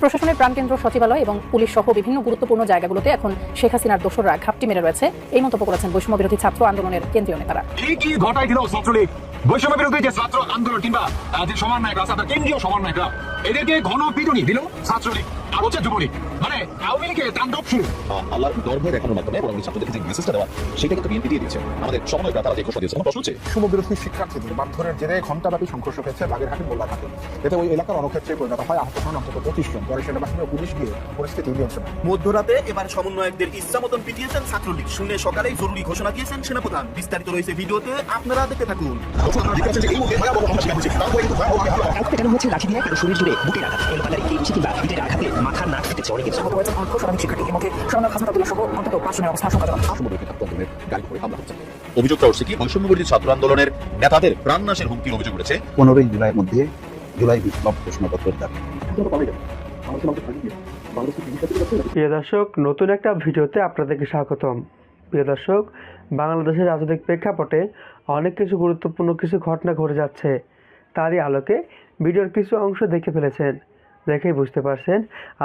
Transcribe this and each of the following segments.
প্রশাসনের প্রাণকেন্দ্র সচিবালয় এবং পুলিশ সহ বিভিন্ন গুরুত্বপূর্ণ জায়গাগুলোতে এখন শেখ হাসিনার দোসররা ঘাপটি মেরে রয়েছে। এই মন্তব্য করেছেন বৈষম্য বিরোধী ছাত্র আন্দোলনের কেন্দ্রীয় নেতারা। বৈষম্য বিরোধী যে ছাত্র আন্দোলন কিংবা যে সমন্বয়করা আপনার কেন্দ্রীয় সমন্বয়করা এদেরকে ঘন পিটুনি দিল ছাত্রলীগ আর হচ্ছে যুবলীগ। মানে আওয়ামী লীগের তাণ্ডব শুরু। আহ, আল্লাহর দেখানোর মাধ্যমে বরং ছাত্রদেরকে যে মেসেজটা দেওয়া সেটা কিন্তু বিএনপি দিয়ে দিয়েছে। আমাদের সমন্বয়করা তারা যে ঘোষণা দিয়েছে প্রশ্ন হচ্ছে শুভবিরোধী শিক্ষার্থীদের মারধরের জেরে ঘণ্টাব্যাপী সংঘর্ষ হয়েছে বাগেরহাটি মোল্লাঘাটে। এতে ওই এলাকার অনক্ষেত্রে পরিণত হয় আহত হন অন্তত পঁচিশ জন। পরে সেনাবাহিনী ও পুলিশ গিয়ে পরিস্থিতি নিয়ন্ত্রণ মধ্যরাতে এবার সমন্বয়কদের ইচ্ছা মতন পিটিয়েছেন ছাত্রলীগ। শুনে সকালেই জরুরি ঘোষণা দিয়েছেন সেনাপ্রধান। বিস্তারিত রয়েছে ভিডিওতে আপনারা দেখতে থাকুন। দেখতে পাচ্ছেন যে এই মুহূর্তে ভয়াবহ ঘটনা শিকার হয়েছে। তারপরে কিন্তু ভয়াবহ ঘটনা ঘটনা। আঘাত পেটানো হয়েছে লাঠি দিয়ে? কারও শরীর জুড়ে বুকের আঘাত কিংবা ইটের আঘাতে মাথার নাক ফেটেছে শতাধিক শিক্ষার্থী এর মধ্যে সহ অন্তত পাঁচ জনের অবস্থা আশঙ্কাজনক। গাড়ি করে হামলা হচ্ছে। অভিযোগটা উঠছে কি বৈষম্য ছাত্র আন্দোলনের নেতাদের প্রাণনাশের হুমকির অভিযোগ উঠেছে। পনেরোই জুলাইয়ের মধ্যে জুলাই বিপ্লব দাবি। প্রিয় দর্শক নতুন একটা ভিডিওতে আপনাদেরকে স্বাগতম। প্রিয় দর্শক বাংলাদেশের রাজনৈতিক প্রেক্ষাপটে অনেক কিছু গুরুত্বপূর্ণ কিছু ঘটনা ঘটে যাচ্ছে। তারই আলোকে ভিডিওর কিছু অংশ দেখে ফেলেছেন। দেখেই বুঝতে পারছেন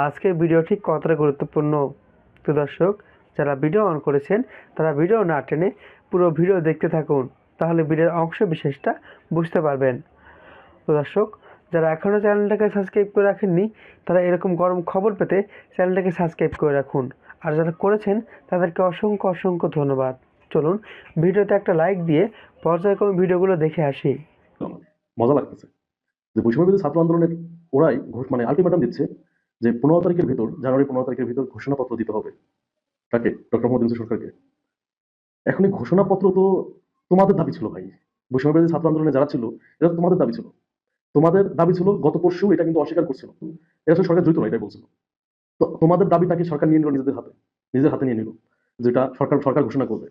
আজকের ভিডিওটি কতটা গুরুত্বপূর্ণ। তো দর্শক, যারা ভিডিও অন করেছেন, তারা ভিডিও না টেনে পুরো ভিডিও দেখতে থাকুন। তাহলে ভিডিওর অংশ বিশেষটা বুঝতে পারবেন। তো দর্শক, যারা এখনও চ্যানেলটাকে সাবস্ক্রাইব করে রাখেননি, তারা এরকম গরম খবর পেতে চ্যানেলটাকে সাবস্ক্রাইব করে রাখুন। আর যারা করেছেন, তাদেরকে অসংখ্য অসংখ্য ধন্যবাদ। চলুন ভিডিওতে একটা লাইক দিয়ে পর্যায়ক্রমে ভিডিওগুলো দেখে আসি। মজা লাগতেছে। যে বৈষম্য বিরোধী ছাত্র আন্দোলনের ওরাই ঘোষ মানে আলটিমেটাম দিচ্ছে যে পনেরো তারিখের ভিতর, জানুয়ারি পনেরো তারিখের ভিতর ঘোষণাপত্র দিতে হবে। তাকে ডক্টর মোহাম্মদ ইউনূস সরকারকে। এখন এই ঘোষণাপত্র তো তোমাদের দাবি ছিল ভাই। বৈষম্য বিরোধী ছাত্র আন্দোলনে যারা ছিল এটা তো তোমাদের দাবি ছিল। তোমাদের দাবি ছিল গত পরশু এটা কিন্তু অস্বীকার করছিল। এটা আসলে সরকার জড়িত না, এটাই বলছিল। তো তোমাদের দাবিটাকে সরকার নিয়ে নিল নিজেদের হাতে, নিজের হাতে নিয়ে নিল, যেটা সরকার সরকার ঘোষণা করবে।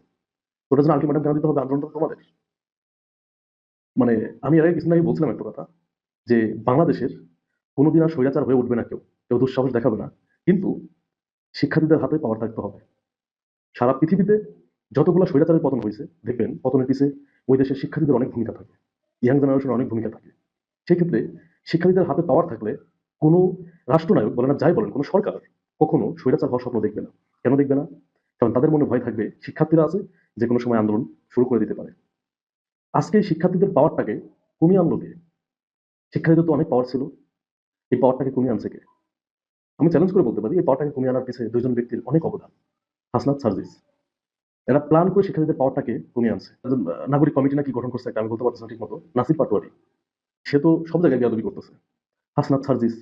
তো ওটা জন্য আলটিমেটাম কেন দিতে হবে? আন্দোলনটা তোমাদের। মানে আমি আগে কিছুদিন আগে বলছিলাম একটা কথা, যে বাংলাদেশের কোনোদিন আর স্বৈরাচার হয়ে উঠবে না কেউ। কেউ দুঃসাহস দেখাবে না। কিন্তু শিক্ষার্থীদের হাতে পাওয়ার থাকতে হবে। সারা পৃথিবীতে যতগুলো স্বৈরাচারের পতন হয়েছে, দেখবেন পতনের পিছে ওই দেশের শিক্ষার্থীদের অনেক ভূমিকা থাকে। ইয়াং জেনারেশনের অনেক ভূমিকা থাকে। সেক্ষেত্রে শিক্ষার্থীদের হাতে পাওয়ার থাকলে কোনো রাষ্ট্রনায়ক বলে না যাই বলেন, কোনো সরকার কখনো স্বৈরাচার হওয়ার স্বপ্ন দেখবে না। কেন দেখবে না? কারণ তাদের মনে ভয় থাকবে, শিক্ষার্থীরা আছে যে কোনো সময় আন্দোলন শুরু করে দিতে পারে। আজকে শিক্ষার্থীদের পাওয়ারটাকে কমিয়ে আনলো কে? শিক্ষার্থীদের তো অনেক পাওয়ার ছিল। এই পাওয়ারটাকে কমিয়ে আনছে কে? আমি চ্যালেঞ্জ করে বলতে পারি, এই পাওয়ারটাকে কমিয়ে আনার পিছনে দুজন ব্যক্তির অনেক অবদান। হাসনাত সার্জিস। এরা প্ল্যান করে শিক্ষার্থীদের পাওয়ারটাকে কমিয়ে আনছে। নাগরিক কমিটি নাকি গঠন করছে, একটা আমি বলতে পারছি না ঠিক মতো নাসির পাটোয়ারি। সে তো সব জায়গায় বিয়াদবি করতেছে। হাসনাত সার্জিস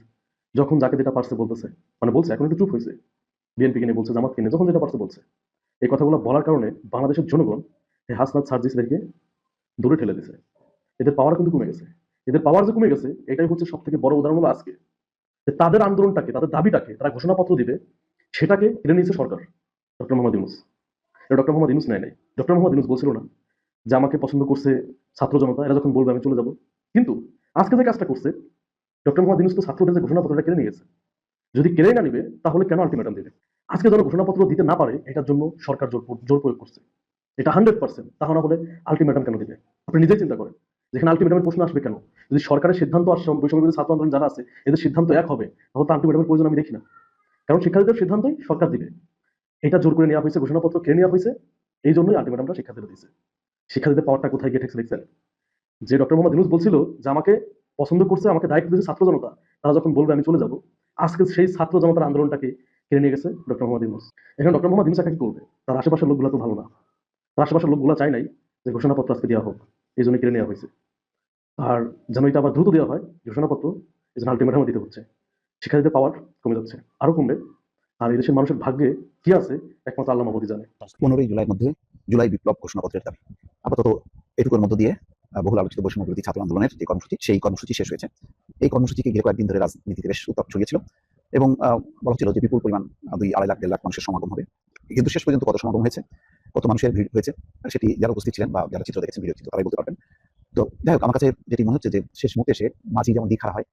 যখন যাকে যেটা পারছে বলতেছে মানে বলছে, এখন একটু চুপ হয়েছে। বিএনপি কিনে বলছে জামাত কিনে যখন যেটা পারছে বলছে। এই কথাগুলো বলার কারণে বাংলাদেশের জনগণ এই হাসনাত সার্জিসদেরকে দূরে ঠেলে দিছে এদের পাওয়ার কিন্তু কমে গেছে। এদের পাওয়ার যে কমে গেছে, এটাই হচ্ছে সব থেকে বড় উদাহরণ হলো আজকে। যে তাদের আন্দোলনটাকে, তাদের দাবিটাকে তারা ঘোষণাপত্র দিবে, সেটাকে কিনে নিয়েছে সরকার, ডক্টর মোহাম্মদ ইউনুস। এটা ডক্টর মোহাম্মদ ইউনুস নেয় নাই। ডক্টর মোহাম্মদ ইউনুস বলছিল না যে আমাকে পছন্দ করছে ছাত্র জনতা, এরা যখন বলবে আমি চলে যাব। কিন্তু আজকে যে কাজটা করছে, ডক্টর মোহাম্মদ ইউনুস তো ছাত্রদের যে ঘোষণাপত্রটা কিনে নিয়েছে, যদি কেড়ে না নিবে, তাহলে কেন আলটিমেটাম দিবে? আজকে যারা ঘোষণাপত্র দিতে না পারে, এটার জন্য সরকার জোর জোর প্রয়োগ করছে। এটা হান্ড্রেড পার্সেন্ট তাহলে না হলে আলটিমেটাম কেন দিবে? আপনি নিজেই চিন্তা করেন, যেখানে আলটিমেটামের প্রশ্ন আসবে কেন? যদি সরকারের সিদ্ধান্ত আর বৈষম্য ছাত্র আন্দোলন যারা আছে, এদের সিদ্ধান্ত এক হবে তাহলে তো আলটিমেটামের প্রয়োজন আমি দেখি না। কারণ শিক্ষার্থীদের সিদ্ধান্তই সরকার দিবে। এটা জোর করে নেওয়া হয়েছে, ঘোষণাপত্র কেড়ে নেওয়া হয়েছে, এই জন্যই আলটিমেটামটা শিক্ষার্থীরা দিচ্ছে শিক্ষার্থীদের পাওয়ারটা কোথায় গিয়ে ঠেকছে দেখছেন যে ডক্টর মোহাম্মদ ইউনুস বলছিল যে আমাকে পছন্দ করছে, আমাকে দায়িত্ব দিয়েছে ছাত্র জনতা, তারা যখন বলবে আমি চলে যাব, আজকে সেই ছাত্র জনতার আন্দোলনটাকে কেড়ে নিয়ে গেছে ডক্টর মোহাম্মদ ইউনুস। এখন ডক্টর মোহাম্মদ ইউনুস একা কি করবে? তার আশেপাশের লোকগুলো তো ভালো না। তার আশেপাশের লোকগুলো চায় নাই যে ঘোষণাপত্র আজকে দেওয়া হোক। এই জন্য কেড়ে নেওয়া হয়েছে। আর যেন এটা আবার দ্রুত দেওয়া হয়, ঘোষণাপত্র এই জন্য আলটিমেটাম দিতে হচ্ছে। শিক্ষার্থীদের পাওয়ার কমে যাচ্ছে, আরও কমবে। আর এই দেশের মানুষের ভাগ্যে কি আছে, একমাত্র আল্লাহ মাহবুদি জানে। পনেরোই জুলাইয়ের মধ্যে জুলাই বিপ্লব ঘোষণাপত্রের দাবি। আপাতত এটুকুর মধ্য দিয়ে বহুল আলোচিত বৈষম্য বিরোধী ছাত্র আন্দোলনের যে কর্মসূচি, সেই কর্মসূচি শেষ হয়েছে। এই কর্মসূচিকে ঘিরে কয়েকদিন ধরে রাজনীতিতে বেশ উত্তাপ ছড়িয়েছিল। এবং বলা ছিল যে বিপুল পরিমাণ দুই আড়াই লাখ, দেড় লাখ মানুষের সমাগম হবে। কিন্তু শেষ পর্যন্ত কত সমাগম হয়েছে? কত মানুষের ভিড় হয়েছে? সেটি যারা উপস্থিত ছিলেন বা যারা চিত্র দেখেছেন, ভিডিও চিত্র, তারাই বলতে পারবেন। তো যাই হোক, আমার কাছে যেটি মনে হচ্ছে যে শেষ মুহূর্তে এসে মাঝি যেমন দীঘা হয়,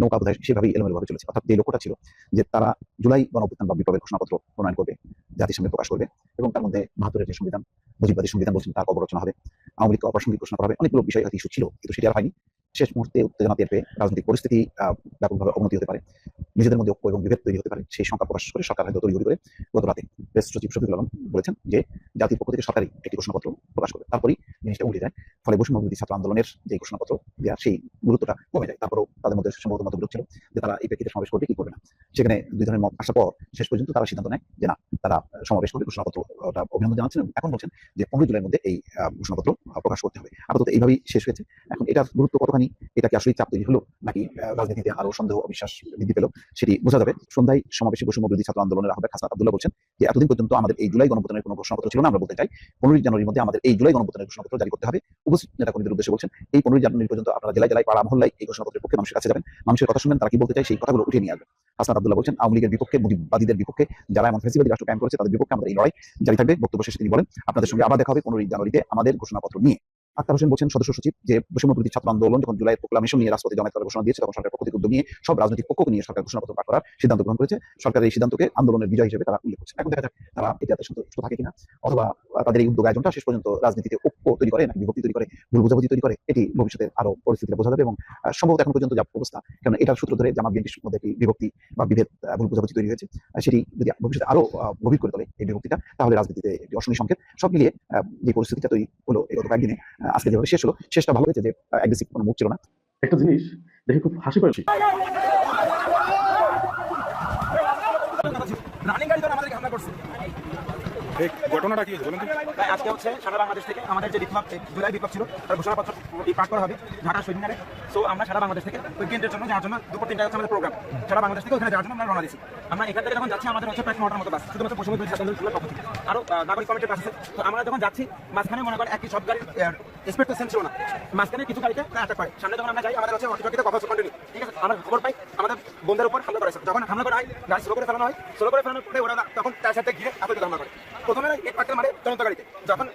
নৌকা বোধহয় সেভাবেই এলোমেলোভাবে চলেছে। অর্থাৎ যে লক্ষ্যটা ছিল যে তারা জুলাই গণঅভ্যুত্থান বা বিপ্লবের ঘোষণাপত্র প্রণয়ন করবে, জাতির সামনে প্রকাশ করবে এবং তার মধ্যে বাহাত্তরের যে সংবিধান মুজিববাদী সংবিধান বলছেন তার অবরচনা হবে। আওয়ামী লীগকে অপ্রাসঙ্গিক ঘোষণা করা হবে। অনেকগুলো বিষয় হয়তো ইস্যু ছিল, কিন্তু সেটি আর হয়নি। শেষ মুহূর্তে উত্তেজনা টের পেয়ে রাজনৈতিক পরিস্থিতি ব্যাপকভাবে অবনতি হতে পারে। নিজেদের মধ্যে ঐক্য এবং বিভেদ তৈরি হতে পারে। সেই সংখ্যা প্রকাশ করে সরকার হয়তো তৈরি করে গত রাতে প্রেস সচিব শফিকুল আলম বলেছেন যে, জাতির পক্ষ থেকে সরকারই একটি প্রশ্নপত্র প্রকাশ করবে। তারপরেই জিনিসটা উঠে যায়। ফলে বৈষম্য বিরোধী ছাত্র আন্দোলনের যে ঘোষণাপত্র দেওয়া সেই গুরুত্বটা কমে যায়। তারপরও তাদের মধ্যে সম্ভবত মতবিরোধ ছিল যে তারা এই প্রেক্ষিতে সমাবেশ করবে, কি করবে না। সেখানে দুই ধরনের মত আসার পর শেষ পর্যন্ত তারা সিদ্ধান্ত নেয় যে না, তারা সমাবেশ করবে। ঘোষণাপত্র অভিনন্দন জানাচ্ছেন এখন বলছেন যে পনেরো জুলাইয়ের মধ্যে এই ঘোষণাপত্র প্রকাশ করতে হবে। আপাতত এইভাবেই শেষ হয়েছে। এখন এটার গুরুত্ব কতখানি, এটা কি আসলে চাপ তৈরি হলো, নাকি রাজনীতিতে আরও সন্দেহ, অবিশ্বাস বৃদ্ধি পেল, সেটি বোঝা যাবে। সন্ধ্যায় সমাবেশে বৈষম্য বিরোধী ছাত্র আন্দোলনের আহ্বায়ক হাসান আব্দুল্লাহ বলছেন যে, এতদিন পর্যন্ত আমাদের এই জুলাই গণপ্রদানের কোনো ঘোষণাপত্র ছিল না, আমরা বলতে চাই পনেরোই জানুয়ারির মধ্যে আমাদের এই জুলাই গণপ্রদানের ঘোষণাপত্র জারি করতে হবে। উদ্দেশ্যে বলছেন, এই পনেরোই জানুয়ারি পর্যন্ত আপনারা জেলায় জেলায় পাড়া মহল্লায় এই ঘোষণাপত্রের পক্ষে মানুষের কাছে যাবেন। মানুষের কথা শুনবেন, তারা কি বলতে চায় সেই কথাগুলো উঠিয়ে নিয়ে আসবেন। হাসান আব্দুল্লাহ বলছেন, আওয়ামী লীগের বিপক্ষে, মুজিববাদীদের বিপক্ষে, যারা এমন ফেসিবাদী রাষ্ট্র ক্যাম্প করেছে, তাদের বিপক্ষে আমাদের এই লড়াই জারি থাকবে। বক্তব্য শেষে তিনি বলেন, আপনাদের সঙ্গে আবার দেখা হবে পনেরোই জানুয়ারিতে আমাদের ঘোষণাপত্র নিয়ে। আক্তার হোসেন বলছেন, সদস্য সচিব যে বৈষম্য বিরোধী ছাত্র আন্দোলন যখন জুলাই প্রোক্লামেশন নিয়ে রাষ্ট্রপতি জমায়েত করার ঘোষণা দিয়েছে, তখন সরকার পক্ষ থেকে উদ্যোগ নিয়ে সব রাজনৈতিক পক্ষকে নিয়ে সরকার ঘোষণাপত্র পাঠ করার সিদ্ধান্ত গ্রহণ করেছে। সরকার এই সিদ্ধান্তকে আন্দোলনের বিজয় হিসেবে তারা উল্লেখ করছে। এখন দেখা যাক, তারা এটাতে সন্তুষ্ট থাকে কিনা, অথবা তাদের এই উদ্যোগ আয়োজনটা শেষ পর্যন্ত রাজনীতিতে ঐক্য তৈরি করে নাকি বিভক্তি তৈরি করে, ভুল বোঝাবুঝি তৈরি করে, এটি ভবিষ্যতে আরও পরিস্থিতিতে বোঝা যাবে এবং সম্ভবত এখন পর্যন্ত যা অবস্থা কারণ এটার সূত্র ধরে জামাত বিএনপির মধ্যে একটি বিভক্তি বা বিভেদ ভুল বোঝাবুঝি তৈরি হয়েছে সেটি যদি ভবিষ্যতে আরও গভীর করে তোলে এই বিভক্তিটা, তাহলে রাজনীতিতে একটি অশনি সংকেত। সব মিলিয়ে যে পরিস্থিতিটা তৈরি হলো এই গত কয়েকদিনে আজকে যেভাবে শেষ হলো শেষটা ভালো হয়েছে যে অ্যাগ্রেসিভ কোনো মুখ ছিল না। একটা জিনিস দেখে খুব হাসি পাচ্ছি রানিং গাড়ি ধরে আমাদেরকে হামলা করছে। এই ঘটনাটা কি বলুন তাই আজকে হচ্ছে সারা বাংলাদেশ থেকে আমাদের যে বিপ্লব জুলাই বিপ্লব ছিল তার ঘোষণাপত্র পাঠ করা হবে ঢাকা শহীদ সো আমরা সারা বাংলাদেশ থেকে ওই কেন্দ্রের জন্য যাওয়ার জন্য দুপুর তিনটা হচ্ছে আমাদের প্রোগ্রাম সারা বাংলাদেশ থেকে ওখানে যাওয়ার জন্য আমরা রওনা দিচ্ছি আমরা এখান থেকে যখন যাচ্ছি আমাদের হচ্ছে প্রায় নটার মতো বাস শুধুমাত্র পক্ষ থেকে। আরও নাগরিক কমিটির আছে। তো আমরা যখন যাচ্ছি, মাঝখানে মনে করেন একই সব গাড়ির স্পিড তো সেন্স ছিল না। মাঝখানে কিছু গাড়িতে অ্যাটাক করে। সামনে যখন আমরা যাই, আমাদের হচ্ছে অটিটকিতে কথা কন্টিনিউ ঠিক আছে? আমরা খবর পাই, আমাদের বন্ধের উপর হামলা করেছে। যখন হামলা করা হয়, গাড়ি স্লো করে ফেলানো হয় স্লো করে ফেলানোর পরে ওরা তখন তার সাথে ঘিরে আতঙ্কিত হামলা করে। প্রথমে এক পাটে মারে তদন্ত গাড়িতে। যখন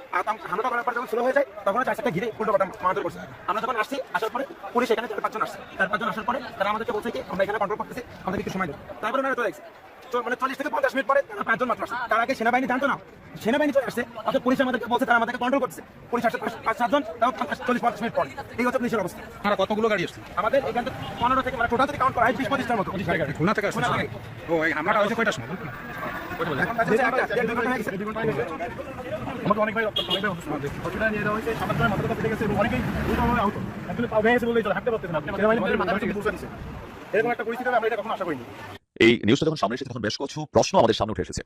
হামলা করার পর যখন স্লো হয়ে যায়, তখন চার সাথে ঘিরে উল্টো পাল্টা মারধর করছে। আমরা যখন আসছি, আসার পরে পুলিশ এখানে চার পাঁচজন আসছে। চার পাঁচজন আসার পরে তারা আমাদেরকে বলছে কি, আমরা এখানে কন্ট্রোল করতেছি, আমাদের কিছু সময় দেবো তারপরে ওনারা চলে গেছে। মানে চল্লিশ থেকে পঞ্চাশ মিনিট পরে তারা পাঁচজন মাত্র আসছে তার আগে সেনাবাহিনী জানতো না। সেনাবাহিনী চলে আসছে অথচ পুলিশ আমাদেরকে বলছে তারা আমাদেরকে কন্ট্রোল করছে। পুলিশ আসছে পাঁচ- সাতজন তাও চল্লিশ পঞ্চাশ মিনিট পরে। এই হচ্ছে পুলিশের অবস্থা। আপনারা কতগুলো গাড়ি আসছে? আমাদের এখান থেকে পনেরো থেকে মানে টোটাল থেকে কাউন্ট করা হয় বিশ পঁচিশটার মতো। খুলনা থেকে আসছে ও এই হামলাটা হয়েছে কয়টার সময়। আমাকে অনেক ভাই হসপিটালে নিয়ে যাওয়া হয়েছে গেছে অনেকেই আহত। পা ভেঙে গেছে চলে হাঁটতে পারতেছে না। দিচ্ছে এরকম একটা পরিস্থিতি আমরা এটা কখনো আশা করিনি। এই নিউজটা যখন সামনে এসেছে, তখন বেশ কিছু প্রশ্ন আমাদের সামনে উঠে এসেছে।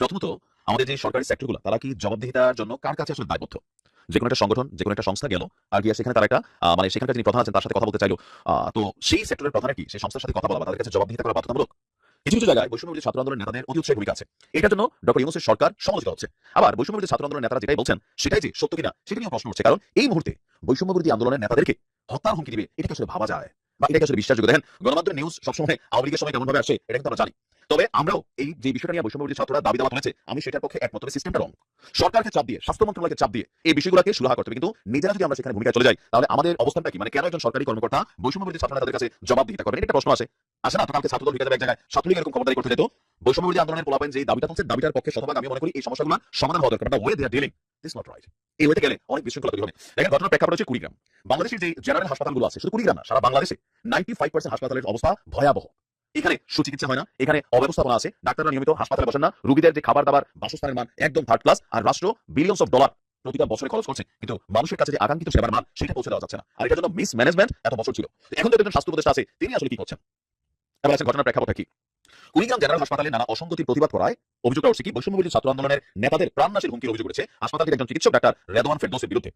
প্রথমত, আমাদের যে সরকারি সেক্টরগুলো তারা কি জবাবদিহিতার জন্য কার কাছে আসলে দায়বদ্ধ? যে কোনো একটা সংগঠন, যে কোনো একটা সংস্থা গেল, আর গিয়ে সেখানে তারা একটা মানে সেখানকার যিনি প্রধান আছেন, তার সাথে কথা বলতে চাইলো। তো সেই সেক্টরের প্রধানের কি? সেই সংস্থার সাথে কথা বলা তাদের কাছে জবাবদিহিতা করা বাধ্যতামূলক? কিছু কিছু জায়গায় বৈষম্য ছাত্র আন্দোলনের নেতাদের অতি উৎসাহী ভূমিকা আছে। এটার জন্য ডক্টর ইউনুসের সরকার সমালোচিত হচ্ছে। আবার বৈষম্য ছাত্র আন্দোলনের নেতারা যেটাই বলছেন, সেটাই যে সত্য কিনা, সেটা নিয়ে প্রশ্ন উঠছে। কারণ এই মুহূর্তে বৈষম্য বিরোধী আন্দোলনের নেতাদেরকে হত্যার হুমকি দিবে, এটাকে আসলে ভাবা যায়। বা এটা আসলে বিশ্বাসযোগ্য। দেখেন নিউজ সবসময় আওয়ামী সময় কেমন ভাবে আসে, এটা কিন্তু আমরা জানি। তবে আমরাও এই যে বিষয়টা নিয়ে বৈষম্য বিরোধী ছাত্ররা দাবি দাওয়া তুলেছে আমি সেটার পক্ষে একমত। সিস্টেমটা রং সরকারকে চাপ দিয়ে, স্বাস্থ্য মন্ত্রণালয়কে চাপ দিয়ে এই বিষয়গুলোকে সুরাহা করতে হবে। কিন্তু নিজেরা যদি আমরা সেখানে ভূমিকা চলে যাই, তাহলে আমাদের অবস্থানটা কি? মানে কেন একজন সরকারি কর্মকর্তা বৈষম্যবর্তী ছাত্ররা ছাত্র নেতাদের কাছে জবাবদিহিতা করবেন এটা একটা প্রশ্ন আসে। আসে না? কালকে ছাত্রদল এক জায়গায় ছাত্রলীগ এরকম খবরদারি করতে যেত। আন্দোলনের পোলাপেন যে দাবিটা তুলছে দাবিটার পক্ষে শতভাগ আমি মনে করি এই সমস্যাগুলো সমাধান হওয়া দরকার। Way they're dealing this not right এই ওয়েতে গেলে অনেক বিশৃঙ্খলা তৈরি হবে। দেখেন, ঘটনার প্রেক্ষাপট হচ্ছে কুড়িগ্রাম। বাংলাদেশের যে জেনারেল হাসপাতালগুলো আছে, শুধু কুড়িগ্রাম না, সারা বাংলাদেশে নাইনটি ফাইভ পার্সেন্ট হাসপাতালের অবস্থা ভয়াবহ। এখানে সুচিকিৎসা হয় না, এখানে অব্যবস্থাপনা আছে, ডাক্তাররা নিয়মিত হাসপাতালে বসেন না, রোগীদের যে খাবার দাবার, বাসস্থানের মান একদম থার্ড ক্লাস আর রাষ্ট্র বিলিয়ন্স অফ ডলার প্রতিটা বছরে খরচ করছে। কিন্তু মানুষের কাছে যে আকাঙ্ক্ষিত সেবার মান, সেটা পৌঁছে দেওয়া যাচ্ছে না। আর এটার জন্য মিস ম্যানেজমেন্ট এত বছর ছিল। এখন তো একজন স্বাস্থ্য উপদেষ্টা আছে, তিনি আসলে কি করছেন? এবার আছে ঘটনার প্রেক্ষাপট কি? কুড়িগ্রাম জেনারেল হাসপাতালে নানা অসঙ্গতির প্রতিবাদ করায় অভিযোগটা উঠছে কি বৈষম্য ছাত্র আন্দোলনের নেতাদের প্রাণনাশের হুমকির অভিযোগ করেছে হাসপাতালের একজন চিকিৎসক ডাক্তার রেদওয়ান ফেরদৌসের বিরুদ্ধে।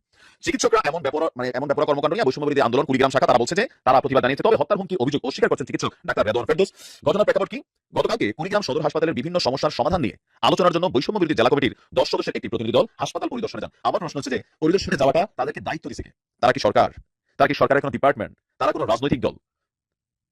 চিকিৎসকরা এমন ব্যাপার মানে এমন ব্যাপার কর্মকাণ্ড নিয়ে বৈষম্য আন্দোলন কুড়িগ্রাম শাখা তারা বলছে যে, তারা প্রতিবাদ জানিয়েছে। তবে হত্যার হুমকি অভিযোগ অস্বীকার করছেন চিকিৎসক ডাক্তার রেদওয়ান ফেরদৌস। ঘটনার প্রেক্ষাপট কি? গতকালকে কুড়িগ্রাম সদর হাসপাতালের বিভিন্ন সমস্যার সমাধান নিয়ে আলোচনার জন্য বৈষম্য বিরোধী জেলা কমিটির দশ সদস্যের একটি প্রতিনিধি দল হাসপাতাল পরিদর্শনে যান। আমার প্রশ্ন হচ্ছে যে, পরিদর্শনে যাওয়াটা তাদেরকে দায়িত্ব দিয়েছে তারা কি সরকার? তারা কি সরকারের কোনো ডিপার্টমেন্ট? তারা কোনো রাজনৈতিক দল?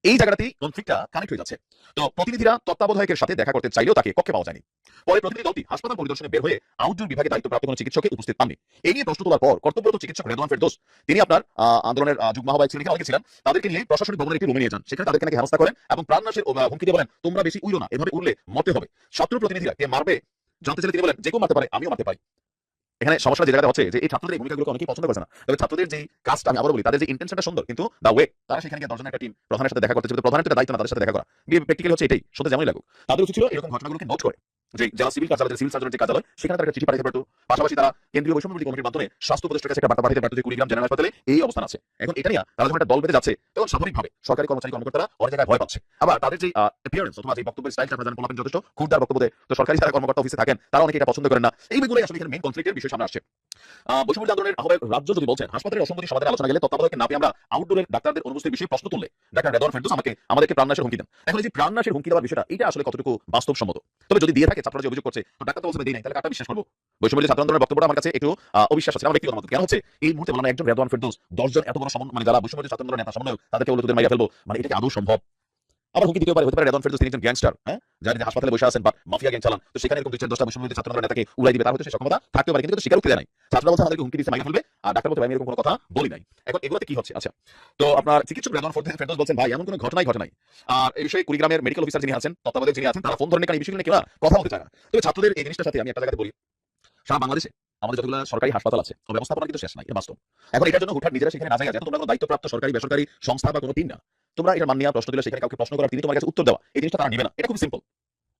এই জায়গাতেই কনফ্লিক্টটা কানেক্ট হয়ে যাচ্ছে। তো প্রতিনিধিরা তত্ত্বাবধায়কের সাথে দেখা করতে চাইলেও তাকে কক্ষে পাওয়া যায়নি। পরে প্রতিনিধি দলটি হাসপাতাল পরিদর্শনে বের হয়ে আউটডোর বিভাগে দায়িত্বপ্রাপ্ত কোনো চিকিৎসককে উপস্থিত পাননি। এই নিয়ে প্রশ্ন তোলার পর কর্তব্যরত চিকিৎসক রেদওয়ান ফেরদোস, তিনি আপনার আন্দোলনের যুগ্ম আহ্বায়ক ছিলেন অনেকে ছিলেন, তাদেরকে নিয়ে প্রশাসনিক ভবনের একটি রুমে নিয়ে যান। সেখানে তাদেরকে নাকি হেনস্থা করেন এবং প্রাণনাশের হুমকি দিয়ে বলেন, তোমরা বেশি উইলো না, এভাবে উঠলে মরতে হবে। ছাত্র প্রতিনিধিরা কে মারবে জানতে চাইলে তিনি বলেন, যে কেউ মারতে পারে, আমিও মারতে পারি। এখানে সমস্যা যে জায়গাতে হচ্ছে যে এই ছাত্রদের এই ভূমিকাগুলোকে অনেকেই পছন্দ করছে না। তবে ছাত্রদের যে কাজটা আমি আবারও বলি, তাদের যে ইন্টেনশনটা সুন্দর, কিন্তু দা ওয়ে তারা সেখানে গিয়ে দশজনের একটা টিম প্রধানের সাথে দেখা করতে প্রধানের একটা দায়িত্ব না, তাদের সাথে দেখা করা। গিয়ে প্র্যাকটিক্যালি হচ্ছে এটাই সত্যি যেমনই লাগুক। তাদের উচিত ছিল এরকম ঘটনাগুলোকে নোট করে। যে যারা সিভিল সিভিল সার্জনের যে সেখানে তারা চিঠি পাঠাতে পারতো। পাশাপাশি তারা কেন্দ্রীয় কমিটির মাধ্যমে স্বাস্থ্য উপদেষ্টার কাছে একটা বার্তা পাঠাতে পারতো যে কুড়িগ্রাম জেনারেল হাসপাতালে এই অবস্থান আছে। এখন এটা নিয়ে তারা যখন একটা দল বেঁধে যাচ্ছে, তখন স্বাভাবিকভাবে সরকারি কর্মচারী কর্মকর্তারা অনেক জায়গায় ভয় পাচ্ছে। আবার তাদের যে অ্যাপিয়ারেন্স অথবা যে যথেষ্ট বক্তব্য, তো সরকারি যারা কর্মকর্তা অফিসে থাকেন, তারা অনেকে এটা পছন্দ করেন না। এইগুলোই আসলে এখানে কনফ্লিক্টের বিষয় সামনে আসছে। বৈষম্য আন্দোলনের আহ্বায়ক রাজ্য যদি বলছেন, হাসপাতালের আলোচনা গেলে না পেয়ে আমরা আউটডোরের ডাক্তারদের বিষয়ে প্রশ্ন তুললে ডাক্তার রেদওয়ান ফেরদৌস আমাকে, আমাদেরকে প্রাণনাশের হুমকি দেন। এখন যে প্রাণনাশের হুমকি দেওয়ার বিষয়টা, এটা আসলে কতটুকু বাস্তবসম্মত? তবে যদি দিয়ে থাকে ছাত্ররা যে অভিযোগ করছে ডাক্তার তো বলছে নাই, তাহলে কাটা বিশ্বাস করব? বৈষম্য ছাত্র আন্দোলনের বক্তব্যটা আমার কাছে একটু অবিশ্বাস আছে আমার ব্যক্তিগত মত কেন হচ্ছে? এই মুহূর্তে বললাম একজন রেদওয়ান ফেরদৌস দশজন এত বড় সমন্বয় মানে যারা বৈষম্য ছাত্র আন্দোলনের নেতা সমন্বয় তাদেরকে বলে তোদের মাইয়া ফেলব। মানে এটা কি আদৌ সম্ভব? আবার হুমকি দিতে পারে, হতে পারে রেদওয়ান ফেরদৌস, তিনি একজন গ্যাংস্টার হ্যাঁ? যারা হাসপাতালে বসে আছেন বা মাফিয়া গ্যাং চালান, তো সেখানে এরকম দুই চার দশটা বৈষম্য বিরোধী ছাত্র নেতাকে উড়াই দিবে, তার হয়তো সে সক্ষমতা থাকতে পারে, কিন্তু স্বীকার করতে দেয় নাই। ছাত্ররা বলছে, আমাদেরকে হুমকি দিচ্ছে মাইয়া ফেলবে। আর ডাক্তার বলতে আমি এরকম কোনো কথা বলি নাই। এখন এগুলোতে কি হচ্ছে? আচ্ছা তো আপনার চিকিৎসক রেদওয়ান ফেরদৌস বলছেন, ভাই, এমন কোনো ঘটনাই ঘটে নাই। আর এই বিষয়ে কুড়িগ্রামের মেডিকেল অফিসার যিনি আছেন, তত্ত্বাবধায়ক যিনি আছেন, তারা ফোন ধরে কারণ এই বিষয়গুলো নিয়ে কেউ কথা বলতে চায় না। তবে ছাত্রদের এই জিনিসটার সাথে আমি একটা জায়গাতে বলি। সারা বাংলাদেশে আমাদের যতগুলো সরকারি হাসপাতাল আছে ব্যবস্থাপনা কিন্তু শেষ নাই বাস্তব। এখন এটার জন্য হুটহাট নিজেরা সেখানে না যায় তোমরা কোনো দায়িত্বপ্রাপ্ত সরকারি বেসরকারি সংস্থা বা কোনো টিম না তোমরা এটার মান নিয়ে প্রশ্ন দিলে সেখানে কাউকে প্রশ্ন করার তিনি তোমার কাছে উত্তর দেওয়া। এই জিনিসটা তারা নেবে না। এটা খুব সিম্পল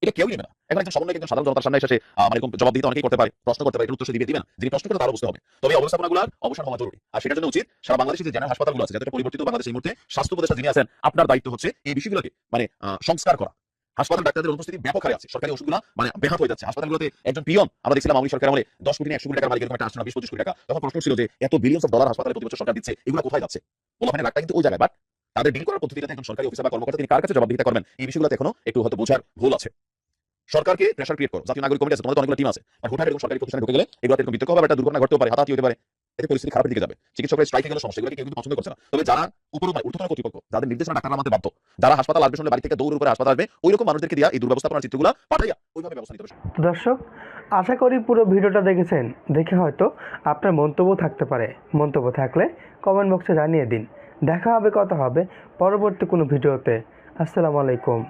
এটা কেউই নেবে না। এখন একজন সমন্বয় একজন সাধারণ জনতার সামনে এসে মানে এরকম জবাব দিতে অনেকেই করতে পারে, প্রশ্ন করতে পারে উত্তর সে দিবে দিবেন যিনি প্রশ্ন করে তারা বুঝতে হবে। তবে অবস্থাপনাগুলোর অবসান হওয়া জরুরি। আর সেটার জন্য উচিত সারা বাংলাদেশে যে জেনারেল হাসপাতালগুলো আছে যাতে পরিবর্তিত বাংলাদেশ এই মুহূর্তে স্বাস্থ্য উপদেষ্টা যিনি আছেন, আপনার দায়িত্ব হচ্ছে এই বিষয়গুলোকে মানে সংস্কার করা। হাসপাতাল ডাক্তারদের অনুপস্থিতি ব্যাপক হারে আছে। সরকারি ওষুধগুলো মানে বেহাত হয়ে যাচ্ছে। হাসপাতালগুলোতে একজন পিয়ন, আমরা দেখছিলাম আমি সরকার আমলে দশ কোটি না একশো কোটি টাকার মালিক একটা আসছে না, বিশ পঁচিশ কোটি টাকা। তখন প্রশ্ন ছিল যে, এত বিলিয়ন অফ ডলার হাসপাতালে প্রতি বছর সরকার দিচ্ছে, এগুলো কোথায় যাচ্ছে? ওখানে ডাক্তার কিন্তু ওই জায়গায় বাট তাদের ডিল করার পদ্ধতিতে একজন সরকারি অফিসার বা কর্মকর্তা তিনি কার কাছে জবাবদিহিতা করবেন, এই বিষয়গুলোতে এখনও একটু হয়তো বোঝার ভুল আছে। সরকারকে প্রেশার ক্রিয়েট করো। জাতীয় নাগরিক কমিটি আছে, তোমাদের অনেকগুলো টিম আছে। আর হুটহাট এরকম সরকারি প্রতিষ্ঠানে ঢুকে গেলে এগুলো এরকম বিতর্ক হবে একটা দুর্ঘটনা ঘটতে পারে হাতাহাতি হতে পারে, এতে পরিস্থিতি খারাপের দিকে যাবে। চিকিৎসকের স্ট্রাইকে গেলে সমস্যা এগুলো কেউ পছন্দ করছে না। তবে যারা উপর ঊর্ধ্বতন কর্তৃপক্ষ, যাদের নির্দেশনা ডাক্তার আমাদের বাধ্য, যারা হাসপাতাল আসবে শুনলে বাড়ি থেকে দৌড় করে হাসপাতাল আসবে ওই রকম মানুষদেরকে দিয়া এই দুর্ব্যবস্থাপনার চিত্রগুলো পাঠাইয়া ওইভাবে ব্যবস্থা নিতে হবে। দর্শক, আশা করি পুরো ভিডিওটা দেখেছেন। দেখে হয়তো আপনার মন্তব্য থাকতে পারে। মন্তব্য থাকলে কমেন্ট বক্সে জানিয়ে দিন। দেখা হবে কথা হবে পরবর্তী কোনো ভিডিওতে। আসসালামু আলাইকুম।